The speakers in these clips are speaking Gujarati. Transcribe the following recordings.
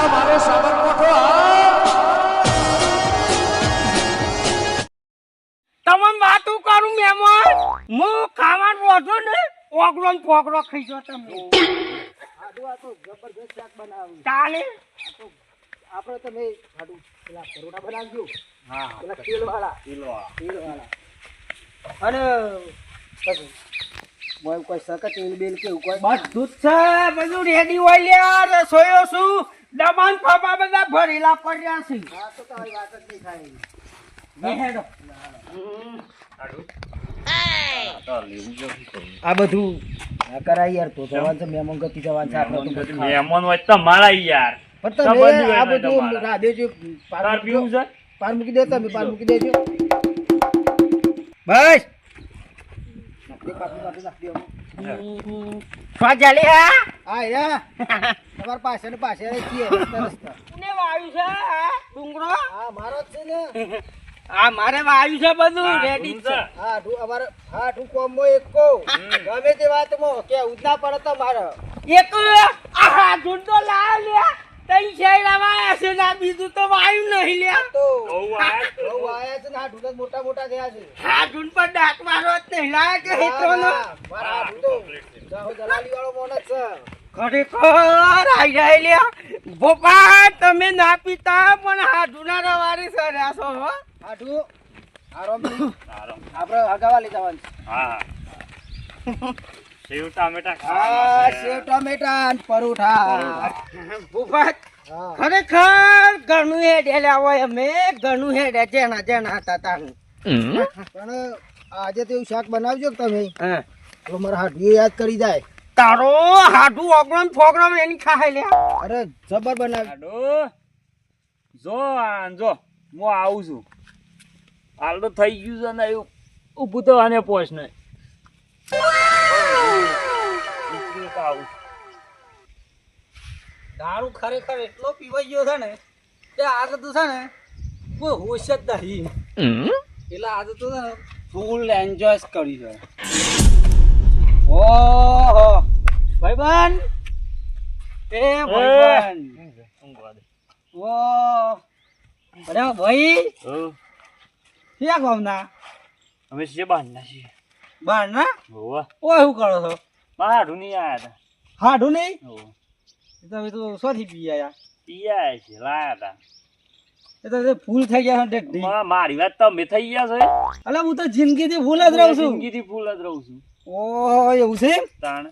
આ મારો સાબરકોઠો હા. તમે વાતું કરું મહેમાન. હું ખાવાનું વધુ ને ઓગળો ને પોગળો ખાઈ જો તમે ચાલે આપણે તમે ખાડું. પેલા પરોઠા બનાવજો. પેલા તેલ વાળા તેલ વાળા અને કોઈ સક તેલ બેલ કેવું કોઈ બધું જ છે બધું રેડી હોય લ્યા રસોઈઓ શું? દબાણ ફાફા બધા ભરેલા પડ્યા છે. હા તો તારી વાત જ નહીં થાય. બેહેડો. આ બધું આ કરાય યાર તો જવાન છે મહેમાન ગતિ જવાન છે આપણે તો મહેમાન હોય તમારા યાર. પણ તમે આ બધું. પાર. પીવું છે? પાર મૂકી દો તમે પાર મૂકી દેજો. બસ. પાછું લે હા? હા યા. તમારા પાસે ને પાસે છીએ રસ્તા રસ્તા વાયુ છે આ ડુંગરો? હા મારો જ છે ને. આ મારે વાયુ છે બધું હા, રેડી છે. હા ઠુ અમારે હા ઠુ કોમ્બો એક કો ગમે તે વાતમાં કે ઉદના પડે તો મારો. એક આ હાથું તો લાવ લ્યા તઈ શેડા વાયા છે ના બીજું તો વાયુ નહીં લ્યા તો. બહુ આયા છે. બહુ આયા છે ના હાડું મોટા મોટા થયા છે. હાથું પર દાંત મારો જ નહીં લાગે કે હેતરોનો. મારા હાડું તો જલાલી વાળો મોણ જ છે. ખરેખર આઈ જાય લ્યા ભોપા તમે ના પીતા પણ હાથુના રવારી સર્યા છો હો. હાડું આરામ આરામ આપણે હગાવા લઈ જવાનું. હા. સેવ ટામેટા હા સેવ ટમેટા અને પરોઠા. ભોપા ખરેખર ઘણું હેડે હોય અમે ઘણું હેડે જેના જેના હતા તાનું પણ આજે તો એવું શાક બનાવજો તમે. હા. તો મારા હાડું યાદ કરી જાય. તારો હાડું ઓગણો ને એની ખાય લે અરે જબર બનાવ. હાડો. જો આન જો. હું આવું છું. હાલ તો થઈ ગયું છે ને એવું. ઊભું તો આને પહોંચ નહીં. દારૂ ખરેખર એટલો પીવાઈ ગયો છે ને કે આજે તો છે ને કોઈ હોશ જ નહીં. એટલે આજે તો છે ને ફૂલ એન્જોય કરી છે. ઓહો. ભાઈબંધ. એ ભાઈબંધ. ઓ. અરે ભાઈ. ક્યાં ગામના? અમે છે બાંધના છીએ. બાર ના હોવે. ઓ શું કરો છો? હાડું નહીં આયા હતા. હાડું નહીં. એ તો શોથી પી આયા પી આયા. છે લાયા હતા. એ તો ફૂલ થઈ ગયા છે મારી વાત તમે થઈ ગયા છો અલા હું તો જિંદગીથી ફૂલ જ રહું છું. જિંદગીથી ફૂલ જ રહું છું. ઓહો એવું છે એમ? તાણ.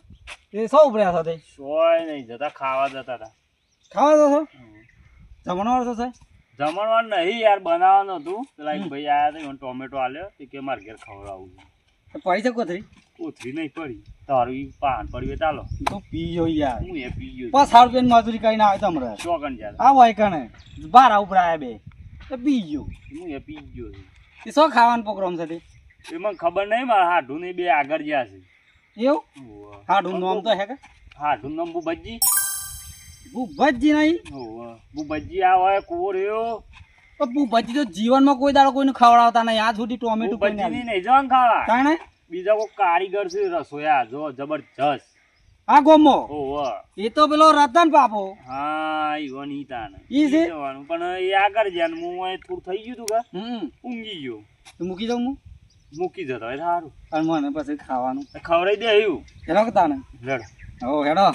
એ સૌ ઉપડ્યા છો તે સોય નહીં જતા ખાવા જતા હતા. ખાવા દો જમણવાર તો છે? જમણવાર નહીં યાર બનાવવાનું હતું. પેલા એક ભાઈ આયા હતા ટોમેટો આલ્યો. તે કે મારે ઘેર ખવડાવું છે. પડી થઈ કોથરી નહીં પડી. તારું પાન પડ્યું હોય ચાલો. તો પી જો યાર. હું એ પી ગયો. પાંચ સાત રૂપિયાની મજૂરી કરીને આવે તમારે ચોકન જાય આ હોય કણે બાર ઉપડાયા બે. તો પી ગયો. હું એ પી ગયો એ શું ખાવાનું પ્રોગ્રામ છે તે? એ મને ખબર નહીં મારા હાડું ને બે આગળ ગયા છે. એવું. હાડું નામ તો હે કે? હાડું નામ બુબજી ભૂપતજી નહીં. બુબજી આ હોય કુવો રહ્યો. તો ભૂપતજી તો જીવનમાં કોઈ દાડો કોઈને ખવડાવતા નહીં. આ સુધી ટોમેટો બુબજી નહીં જવાનું ખાવા. કાણે બીજા કોઈ કારીગર છે રસોયા જો જબરજસ્ત. આ ગોમો? એ તો પેલો રતન બાપો. હા ઈવો નહીં તાને ઈ છે? પણ એ આગળ જ્યાં હું થોડું થઈ ગયું તું કે? ઊંઘી ગયો. મૂકી દઉં હું? મૂકી જતો હોય સારું અને મને પછી ખાવાનું. ખવડાવી દે એવું. હેડો કે તાને? લડ ઓ હેડો.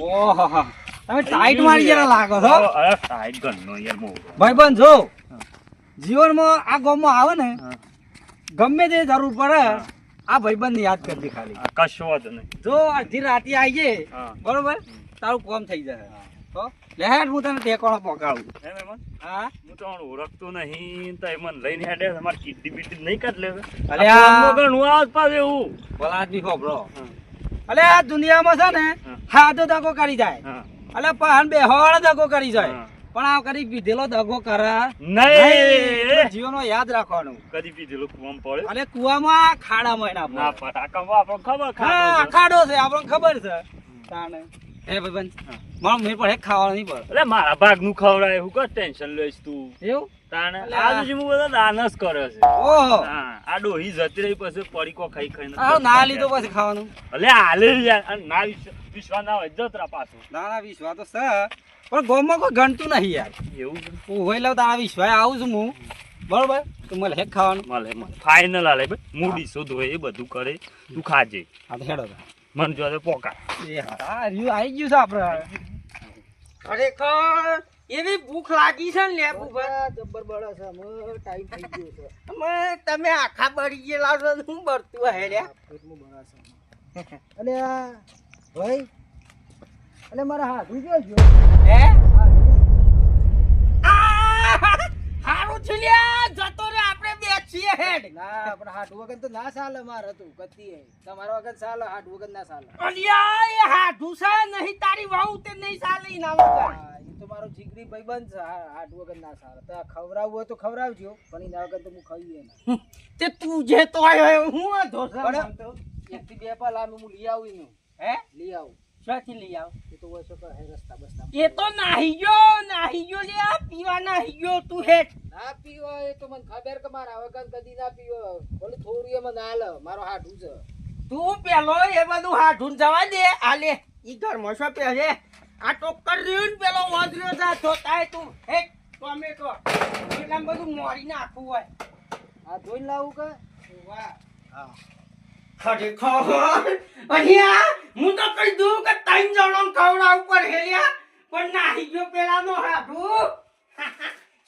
ઓહો તમે ટાઈટ મારી જરા લાગો છો. અરે ટાઈટ ગણનો યાર મો ભાઈબંધ જો. જીવનમાં આ ગામમાં આવે ને ગમે તે જરૂર પડે આ ભાઈબંધ યાદ કરજે ખાલી. કશો વાંધો નહીં. જો અડધી રાતે આવી જાય બરોબર? તારું કામ થઈ જશે. હો? હું તને ટેકોણો પકાવું હે મહેમાન હા? હું તો ઓળખતો નહીં તો એ લઈને હેડે તમારે કીધી બીટી નહીં કાઢ લે અલે આ- હું આવ પાછ એવું. ભલા આદમી ખોબરો અલે આ દુનિયામાં છે ને હાથો દગો કરી જાય. પણ બેહોળ દગો કરી જાય. પણ આ કરી પીધેલો દગો કરે. નહીં. જીવનો યાદ રાખવાનું. કદી પીધેલો કુવામ પડે. અલે કુવામાં ખાડામાં એના ના. આપણને ખબર. ખાડો છે આપણને ખબર છે. તાણે. હે ભાઈબંધ. મારા મેર નહીં પડે. એટલે મારા ભાગનું ખવડાય હું કર ટેન્શન લઈશ તું? એવું? તાણે અલ્યા. આ સુધી હું બધા દાન જ છે. ઓહો. આ ડોહી જતી રહી પછી પડીકો ખાઈ ખાઈને આ ના લીધો પછી ખાવાનું. અલે હાલે યાર ના વિશ્વ- ના હોય જતરા પાછું. ના ના વિશ્વાસ તો છે પણ ગોમાં કોઈ ગણતું નહીં યાર. એવું હોય લઉં તો આ વિશ્વાસ આવું છું હું. બરોબર? તું મને હે ખાવાનું. મળે મળે. ફાઇનલ હાલે ભાઈ. મૂડી શોધો એ બધું કરે. તું ખાજે. હા તો હેડો. મન જો પોકા એ આવી ગયું છે આપણે ખરેખર એવી ભૂખ લાગી છે ને લેબુ આ જબ્બર બળે છે અમે ટાઈમ થઈ ગયો છે. અમે તમે આખા બળી ગયેલા છો શું બળતું હેડ્યા બળે છે અને આ ભાઈ અને મારા હાથ ઉજ્યો હે? હારું છે લ્યા જતો રે આપણે બેસીએ હેડ. ના પણ હાથ વગર તો ના ચાલે મારે હતું કતી તમારો વગર ચાલે હાથ વગર ના ચાલે. અલિયા એ હાડું છે નહીં તારી વાવ તે નહીં ચાલે ના વગર. એ તો મારો જીગરી ભાઈબંધ છે હા, હાથ વગર ના ચાલે. તો ખવડાવવું હોય તો ખવરાવજો પણ એના વગર તો હું ખાઈએ ના. તે તું જે તો આવ્યો હું આ ધોસા પણ- તો એક થી બે પાલ આનું હું લઈ આવું હે? લઈ આવું. ક્યાંથી લઈ આવ. એ તો હોય શકે હે રસ્તા બસ્તા એ તો નાહી ગયો નાહી ગયો લ્યા પીવા નાહી ગયો તું હેડ ના પીવો એ તો મને ખબર કે મારા વગર કદી ના પીવો. ભલે થોડું એમાં ના લે મારો હાઠું છે. તું પેલો એ બધું હાથું જવા દે. આલે ઈ ઘરમાં છો? પહેરે આ ટોક્કર રહ્યું ને પેલો વાંદરો જા જોતાય તું હે ટોમેટો. એટલા બધું મોરી નાખવું હોય. આ ધોઈને લાવું કે? વાહ. હા. ખરેખર અહીંયા હું તો કહી દઉં કે ત્રણ જણો કવડા ઉપર હેલ્યા પણ નાહી ગયો પેલાનો હાથું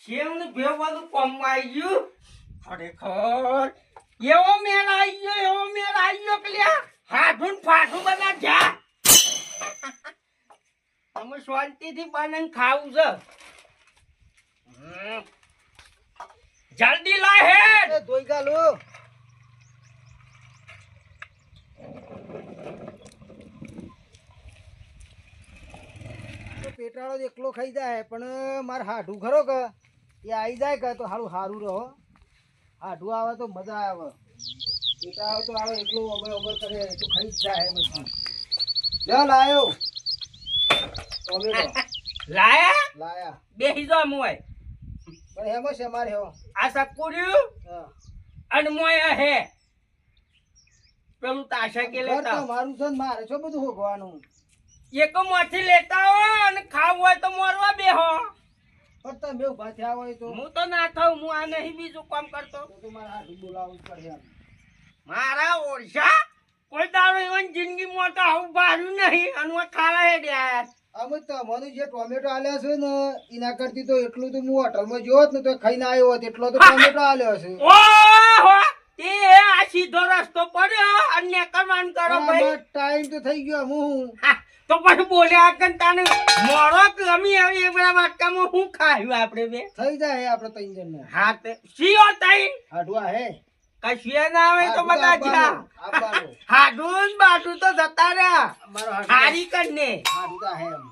શેવ ને બધું કોમમાં આવી ગયું. ખરેખર એવો મેળ આવી ગયો, એવો મેળ આવી ગયો લ્યા હાથું ફાટું બધા જા. તમે શાંતિથી બનાવીને ખાવું છે. જલ્દી એ ધોઈ ગાલો પેટાળો જ એકલો ખાઈ જાય પણ મારે હાડું ખરો કે એ આવી જાય કે તો સારું સારું રહો. હાડું આવે તો મજા આવે. પેટાળો તો આવે એકલો અમર અમર કરે તો ખાઈ જ જાય બધું લ્યો. લાયો ટોમેટો લાયા? લાયા. બેસી જાઓ મોય પણ હેમો છે મારે હો આ હા. અને મોય હે પેલું તાશા કે લેતા. મારું છે ને મારે છો બધું હોગવાનું. એક મોથી લેતા હો અને ખાવું હોય તો મોરવા બેહો. પણ તમે ઊભા થયા હોય તો હું તો ના થાઉં હું આ નહીં બીજું કામ કરતો. તો મારા મારે હાથું પડે મારા ઓરસા કોઈ દાડો એવન જિંદગીમાં તો આવું ભાર્યું નહીં અને હું ખાવા હેડ્યા અમે તમારું જે ટોમેટો આલ્યા છે ને એના કરતી તો એટલું તો હું હોટલમાં જોયો ને તો ખાઈને આવ્યો હોત એટલો તો ટોમેટો આલ્યો છે ઓહો તે આ સીધો રસ્તો પડ્યો અને કરવાનું કરો ભાઈ. ટાઈમ તો થઈ ગયો હા, તો પણ બોલ્યા કન તાને મોરો ગમી આવી એ બધા વાટકામાં હું ખાયું આપણે બે? થઈ જાય આપડે ત્રણ જણ ને હા તે શીઓ તઈ? હાડવા હે. કશું ના આવે તો બધા જા. આપવાનું હાડું બાટું તો જતા રહ્યા. મારો હાડું હારી કરીને. હાડું હે એમ.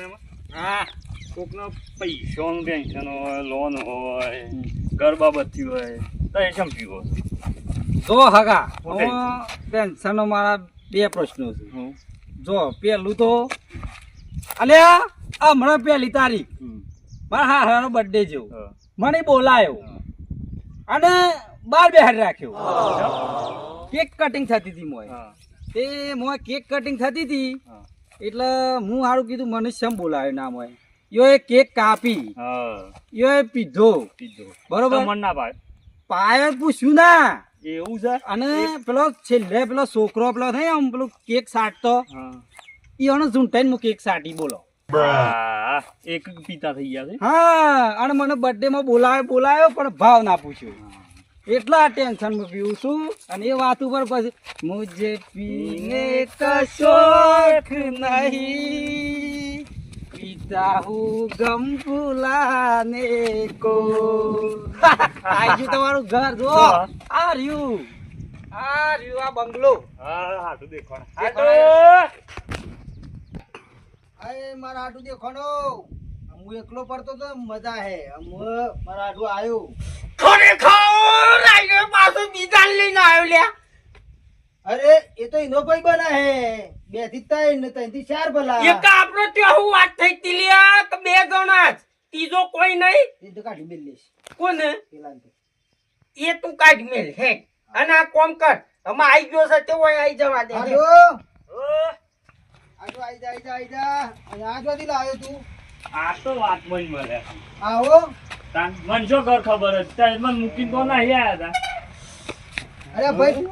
એમ હા. કોકનો પૈસાનું ટેન્શન હોય લોન હોય ઘર બાબતથી હોય તો એ ચમ પીવો જો હગા ઓકે. મારા બે પ્રશ્નો છે. જો પેલું તો અલ્યા આ હમણાં પહેલી તારીખ. મારા મારા હારાનો બર્થડે જેવો. હા. મને બોલાયો. અને બાર બેહાડ રાખ્યો. કેક કટિંગ થતી હતી મોય હા. તે મોય કેક કટિંગ થતી હતી. એટલે હું સારું કીધું મને શેમ બોલાયો ના મોય યો એ કેક કાપી. યો એ પીધો. પીધો. બરોબર. મન ના પાય પાયર પૂછ્યું ના. એવું છે? અને પેલો છેલ્લે પેલો છોકરો પેલો થાય આમ પેલો કેક સાટતો. એને ઝૂંટાઈને હું કેક સાટી બોલો. એક પિતા થઈ ગયા છે. હા અને મને બર્થડે માં બોલાયો બોલાયો પણ ભાવ ના પૂછ્યો. એટલા ટેન્શનમાં પીવું છું. અને એ વાત ઉપર પછી મુજે પીને કા નહીં. પીતા હું ગમ ભૂલાને કો આઈ તમારું ઘર જો આર આ રહ્યું. આ રહ્યું આ બંગલો. હા હાટુ દેખો હાટુ. અરે મારા હાટુ દેખોણો. હું એકલો પડતો તો મજા હે. આમ મારા હાડું આવ્યો ખરેખર આઈ પાછો બીજા લઈને આવ્યો લ્યા. અરે એ તો એનો ભાઈ બના હે. બેથી ત્રણ ને ત્રણથી ચાર ભલા. એક આપણો ત્યાં હું વાત થઈ તી લ્યા કે બે જણા જ. ત્રીજો કોઈ નહીં. એ તો કાઢી મેલ લઈશ કોને? પેલા એ તું કાઢ મેલ હે. અને આ કોમ કર. અમે આવી ગયો છે તેવો આઈ આવી જવા દે. આજો આજો આઈ જા આઈ જા આઈ જા અને આ જોથી લાવ્યો તું. આ તો વાત મન મળે. આવો. તાન મન જો કર ખબર જ તે મન મૂકીને તો ના આયા હતા. અરે ભાઈ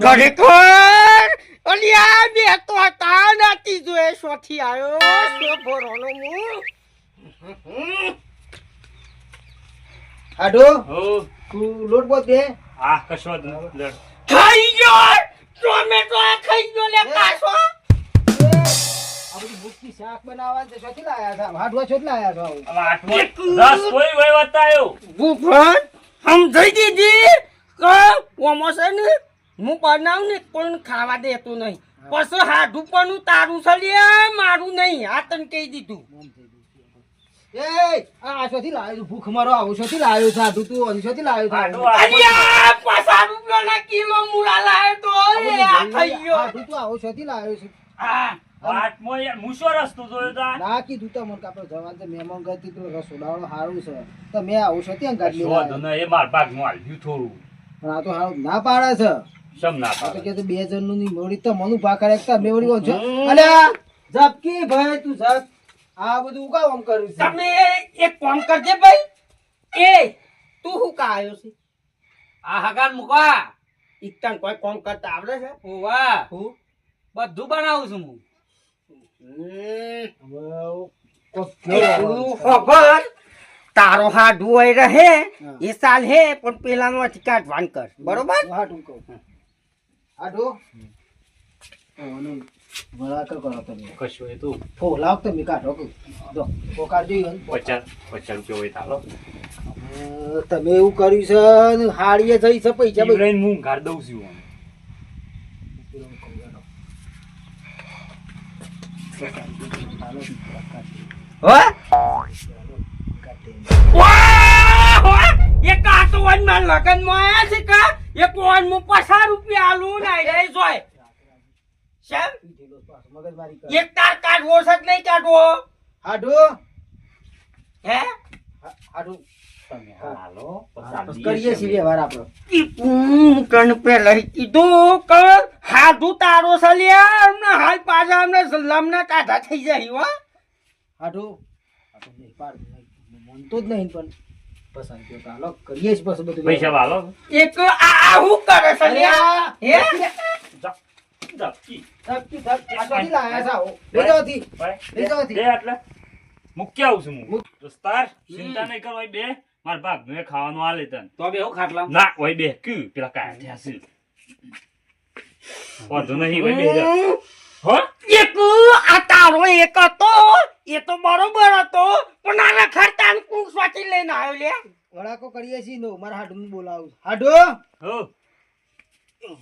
ઘરે કોણ ઓલિયા બે તો હતા નાતી જોએ સોથી આવ્યો સો ભરોનો મુ? આડો હો. તું લોટ બોત દે. હા કશો લડ. ખાઈ ગયો ટોમેટો આ ખાઈ ગયો લે કાસો આ ભૂખી શાક બનાવવા છે શોથી લાયા હતા હાડવા શોથી લાયા હવે આઠમો દસ કોઈ વય વતાયો ભૂખણ સમજાઈ દીધી? કે ઓમો છે ને? હું બનાવું ને કોઈ ખાવા દેતું નહીં. પછી હાડું પણ તારું છે લે મારું નહીં. આ તને કહી દીધું. એ આ શોથી લાવ્યો ભૂખ મારો આવું શોથી લાવ્યો છે આધું તું? અને શોથી લાવ્યો છે પચાસ રૂપિયાના કિલો મૂળા લાવ્યો તો. થઈ ગયો. આધું તું આવું શોથી લાવ્યો છે. હા આઠમો યાર હું શું રસ્તો જોયો તા ના કીધું તો મને કાપડો જવાન તો મહેમાન ગતિ પેલો રસોડાવાળો સારું છે. તો મેં આવું શોથી ત્યાં એ માર થોડું. પણ આ તો હારું ના પાડે છે. શમ ના પાડે. કે તું બે જણનું મોડી તો મનુ ભાખર એકતા વળી ઓછો અલ્યા ઝપકી ભાઈ તું ઝપ આ બધું કામ કર્યું છે? તમે એક કામ કરજે ભાઈ. એ તું હું કા આવ્યો છે? આ હગાન મુકા ઈકતાન કોઈ કામ કરતા આવડે છે? ઓવા હું? બધું બનાવું છું હું. હવે કેવો તું ખબર? તારો હાથ હોય રહે એ સાલ હે પણ પેલા નો વાન કર બરોબર? હાટું કહું આડો ઓનું વળાકર કરો તમે. કશું એ તું. ફોલાવ તમે કાઢો જો પોકાર જોઈએ ને. પચાસ પચાસ રૂપિયા હોય તાલો તમે એવું કર્યું છે ને હાડીએ થઈ છે પૈસા ઈવરાઈને હું ઘાર દઉં છું. હો? કાતો વનમાં લગનમાં આયા છે કા? એક વન મુ પચાસ રૂપિયા આલું ના રે જોય શેમ? કર એક તાર કાઢવો છે નહીં કાઢવો. હાડો. હે? હાડું. તમે હાલો. કરીએ છીએ વ્યવહાર આપણો. હું કણ પેલા કીધું કે હાડું તારો સલિયા અમને હાલ પાછા અમને લમના કાઢા થઈ જાય હો. હાડું. તો જ નહીં પણ. પસંદ કર્યો તો હાલો કરીએ જ પછી બધું. પૈસા વાલો. એક આ કરે હે? આ લાયા છે છું હું. કરો ખાવાનું આલે તને. તો બે ખાટલા ના ઓય બે કુ પેલા કાયા છે. નહીં બે જા. એક આ તારો એક હતો. એ તો બરોબર હતો. પણ આના ખર્ચા કુંક સ્વાચી લઈને આવ્યો લે. વડાકો કરીએ છીએ નો મારા હાડું બોલાવું. હાડો?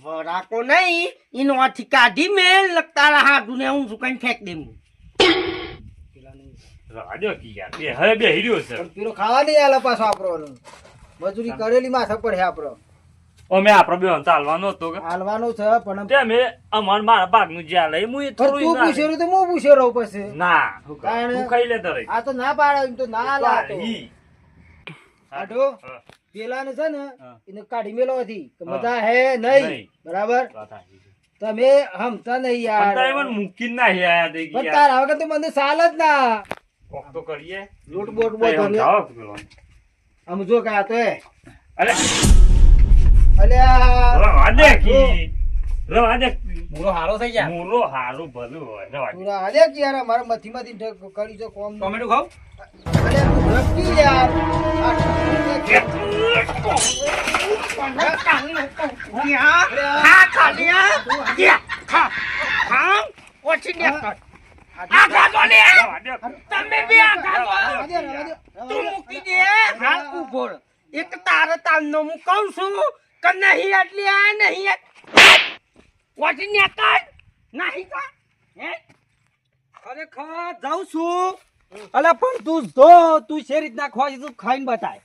વડાકો નહીં એનો આથી કાઢી મેં તારા હાડું ને હું સુકાઈને ફેંક દે હું રાજો કી યાર બે હવે બે હીર્યો છે. પણ પેલો ખાવા નહીં આલે પાછો આપણો. મજૂરી કરેલી માથા પડે આપણો. અમે આપણો બે ચાલવાનો હતો કે? હાલવાનો છે પણ તે મેં અમાર મારા ભાગનું જ્યાં લઈ હું થોડું તું પૂછ્યો તો હું પૂછ્યો રહું પછી? ના હું ખાઈ લેતો રહી આ તો ના પાડે તો ના લાતો. પેલા ને છે ને એને કાઢી મેલો હતી કે મજા હે નહીં. બરાબર. તમે હમતા નહીં યાર. મને મૂકીને ના આયા તે કે પણ યાર, તારા વગર તો મને સાલ જ ના. કોક તો કરીએ. લોટ બોટ બોટ અમે આમ જો કે આ તો અરે. તમે બે આ ખાધો રવા દે, રવા દે, રવા તું દે. મૂકી દે. હા. ઊભો. એક તારે તારનો હું કઉ છું કે નહીં એટલે આ નહીં ઓછી ને કર નહીં કર હે? ખરેખર જાઉં છું. અલા પણ તું જો તું છે રીતના ખોઈ તું ખાઈને બતાય.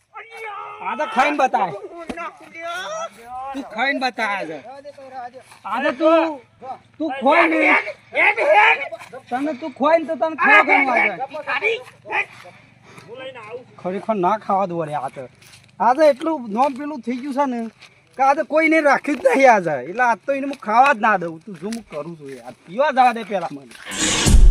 આ તો ખાઈને બતાય. તું ખાઈને બતાય આજે. આજે તું તું ખોઈ ને તને તું ખોઈ ને તો તને આવું છું ખરેખર ના ખાવા દો રે આ તો. આ તો એટલું નોમ પેલું થઈ ગયું છે ને કે તો કોઈને રાખ્યું જ નહીં આજે. એટલે આજ તો એને હું ખાવા જ ના દઉં. તું શું હું કરું છું યાર? પીવા જવા દે પેલા મને.